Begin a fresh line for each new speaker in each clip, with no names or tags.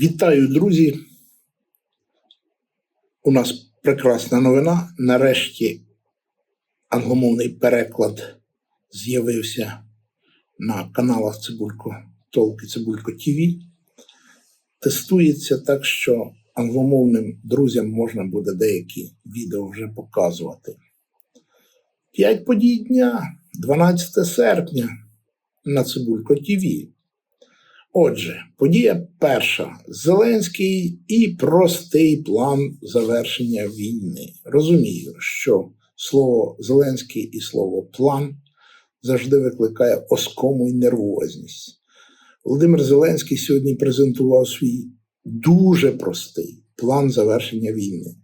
Вітаю, друзі. У нас прекрасна новина. Нарешті англомовний переклад з'явився на каналах Цибулько Толки Цибулько ТВ. Тестується так, що англомовним друзям можна буде деякі відео вже показувати. П'ять подій дня, 12 серпня на Цибулько ТВ. Отже, подія перша: Зеленський і простий план завершення війни. Розумію, що слово Зеленський і слово план завжди викликає оскому і нервозність. Володимир Зеленський сьогодні презентував свій дуже простий план завершення війни.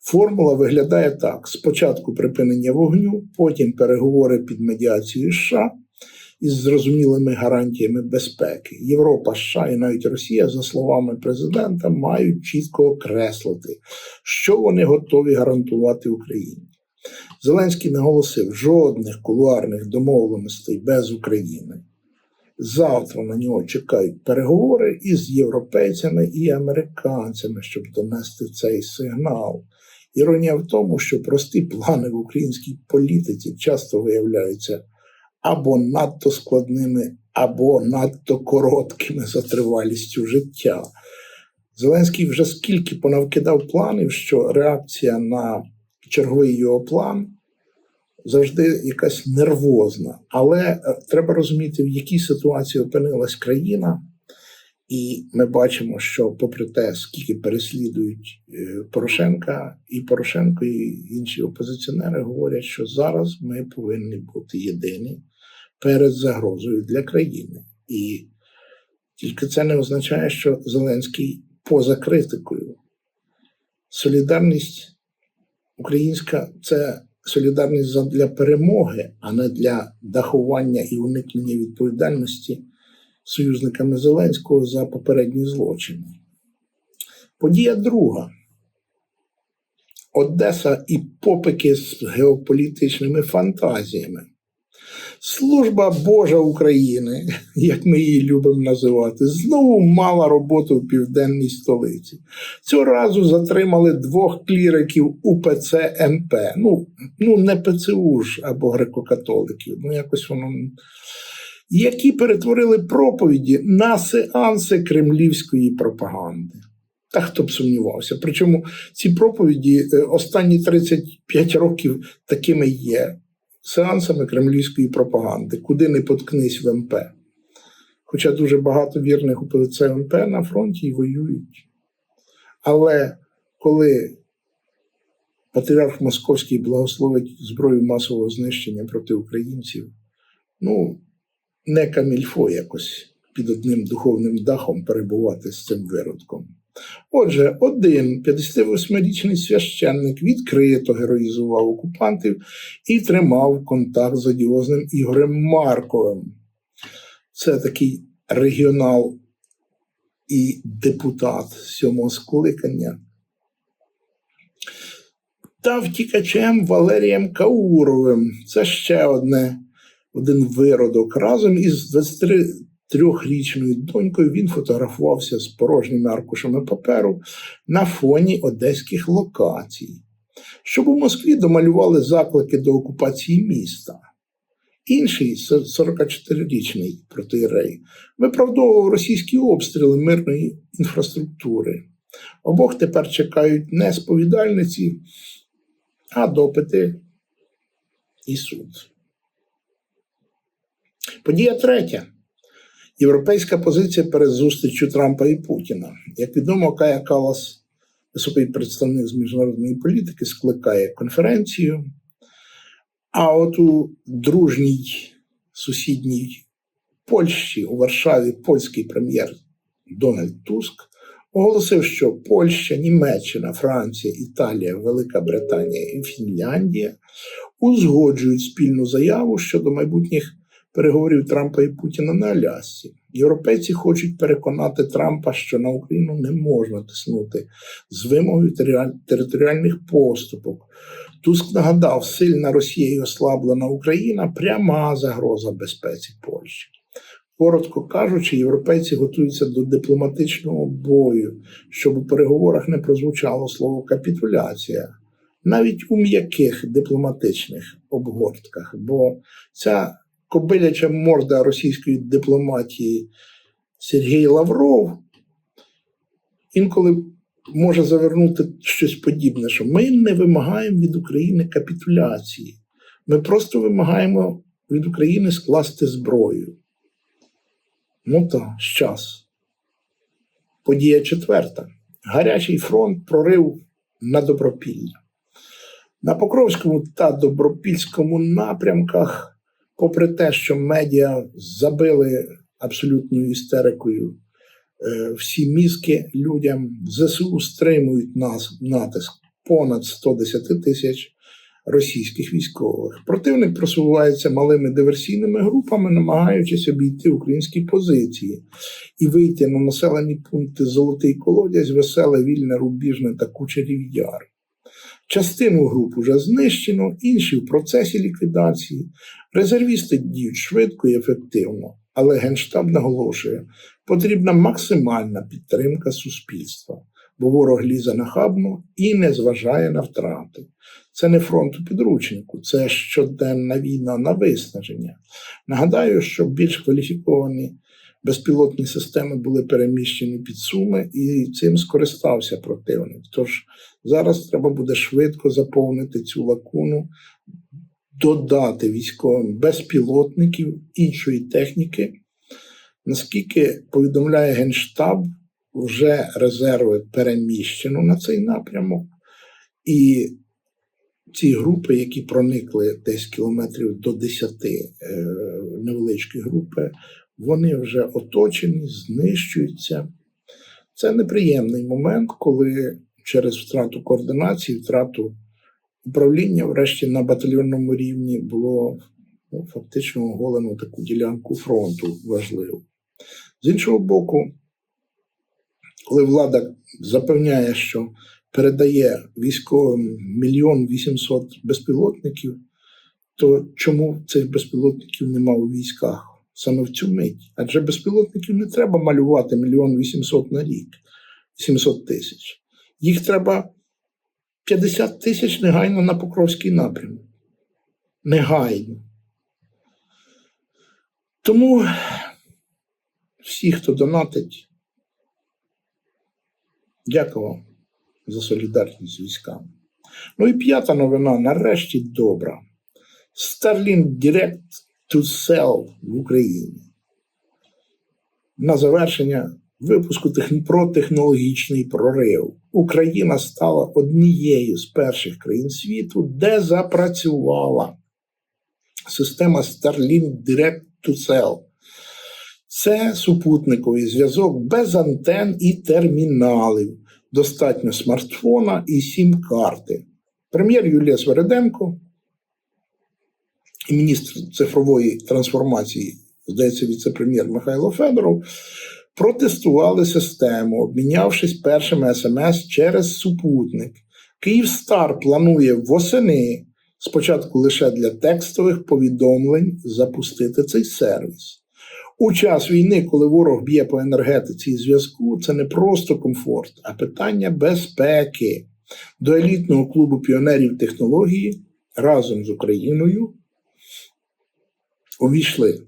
Формула виглядає так: спочатку припинення вогню, потім переговори під медіацією США із зрозумілими гарантіями безпеки. Європа, США і навіть Росія, за словами президента, мають чітко окреслити, що вони готові гарантувати Україні. Зеленський наголосив жодних кулуарних домовленостей без України. Завтра на нього чекають переговори із європейцями і американцями, щоб донести цей сигнал. Іронія в тому, що прості плани в українській політиці часто виявляються або надто складними, або надто короткими за тривалістю життя. Зеленський вже скільки понавкидав планів, що реакція на черговий його план завжди якась нервозна. Але е, треба розуміти, в якій ситуації опинилась країна. І ми бачимо, що, попри те, скільки переслідують е, Порошенка, і Порошенко, і інші опозиціонери говорять, що зараз ми повинні бути єдині перед загрозою для країни. І тільки це не означає, що Зеленський поза критикою. Солідарність українська це солідарність для перемоги, а не для дахування і уникнення відповідальності союзниками Зеленського за попередні злочини. Подія друга. Одеса і попики з геополітичними фантазіями. Служба Божа України, як ми її любимо називати, знову мала роботу в південній столиці. Цього разу затримали двох кліриків УПЦ МП. Ну, ну не ПЦУ ж або греко-католиків. Ну, якось воно. Які перетворили проповіді на сеанси кремлівської пропаганди. Та хто б сумнівався. Причому ці проповіді е, останні 35 років такими є сеансами кремлівської пропаганди, куди не поткнись в МП. Хоча дуже багато вірних УПЦ МП на фронті і воюють. Але коли патріарх Московський благословить зброю масового знищення проти українців, ну, не камільфо якось під одним духовним дахом перебувати з цим виродком. Отже, один 58-річний священник відкрито героїзував окупантів і тримав контакт з одіозним Ігорем Марковим. Це такий регіонал і депутат сьомого скликання. Та втікачем Валерієм Кауровим. Це ще одне, один виродок. Разом із 23 трьохрічною донькою він фотографувався з порожніми аркушами паперу на фоні одеських локацій, щоб у Москві домалювали заклики до окупації міста. Інший 44-річний протиєрей виправдовував російські обстріли мирної інфраструктури. Обох тепер чекають не сповідальниці, а допити і суд. Подія третя. Європейська позиція перед зустрічю Трампа і Путіна. Як відомо, Кая Калас, високий представник з міжнародної політики, скликає конференцію. А от у дружній сусідній Польщі у Варшаві польський прем'єр Дональд Туск оголосив, що Польща, Німеччина, Франція, Італія, Велика Британія і Фінляндія узгоджують спільну заяву щодо майбутніх переговорів Трампа і Путіна на Алясці. Європейці хочуть переконати Трампа, що на Україну не можна тиснути з вимогою територіальних поступок. Туск нагадав, сильна Росія і ослаблена Україна пряма загроза безпеці Польщі. Коротко кажучи, європейці готуються до дипломатичного бою, щоб у переговорах не прозвучало слово капітуляція, навіть у м'яких дипломатичних обгортках, бо ця кобиляча морда російської дипломатії Сергій Лавров інколи може завернути щось подібне, що ми не вимагаємо від України капітуляції. Ми просто вимагаємо від України скласти зброю. Ну то щас. Подія четверта. Гарячий фронт прорив на Добропілля. На Покровському та Добропільському напрямках, попри те, що медіа забили абсолютною істерикою е, всі мізки людям, ЗСУ стримують нас натиск понад 110 тисяч російських військових. Противник просувається малими диверсійними групами, намагаючись обійти українські позиції і вийти на населені пункти Золотий Колодязь, Веселе, Вільне, Рубіжне та Кучерів Яр. Частину груп уже знищено, інші в процесі ліквідації. Резервісти діють швидко і ефективно, але Генштаб наголошує, потрібна максимальна підтримка суспільства, бо ворог лізе нахабно і не зважає на втрати. Це не фронт у підручнику, це щоденна війна на виснаження. Нагадаю, що більш кваліфіковані безпілотні системи були переміщені під суми, і цим скористався противник. Тож зараз треба буде швидко заповнити цю лакуну, додати військовим безпілотників іншої техніки. Наскільки повідомляє Генштаб, вже резерви переміщено на цей напрямок, і ці групи, які проникли десь кілометрів до 10 е, невеличкі групи, вони вже оточені, знищуються. Це неприємний момент, коли через втрату координації, втрату управління, врешті на батальйонному рівні було ну, фактично оголено таку ділянку фронту важливу. З іншого боку, коли влада запевняє, що передає військовим мільйон вісімсот безпілотників, то чому цих безпілотників нема у військах саме в цю мить? Адже безпілотників не треба малювати мільйон вісімсот на рік, 700 тисяч. Їх треба 50 тисяч негайно на Покровський напрямок. Негайно. Тому всі, хто донатить, дякую вам за солідарність з військами. Ну і п'ята новина нарешті добра. Starlink Direct to Cell в Україні. На завершення випуску про технологічний прорив. Україна стала однією з перших країн світу, де запрацювала система Starlink Direct to Cell. Це супутниковий зв'язок без антен і терміналів. Достатньо смартфона і сім-карти. Прем'єр Юлія Свереденко і міністр цифрової трансформації, здається, віце-прем'єр Михайло Федоров, протестували систему, обмінявшись першими смс через супутник. Київстар планує восени, спочатку лише для текстових повідомлень, запустити цей сервіс. У час війни, коли ворог б'є по енергетиці і зв'язку, це не просто комфорт, а питання безпеки. До елітного клубу піонерів технології разом з Україною увійшли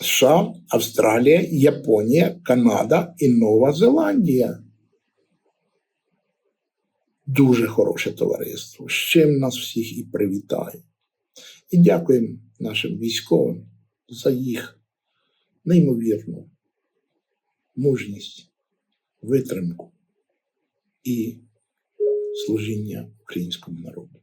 США, Австралія, Японія, Канада і Нова Зеландія. Дуже хороше товариство. З чим нас всіх і привітаю. І дякуємо нашим військовим за їх неймовірну мужність, витримку і служіння українському народу.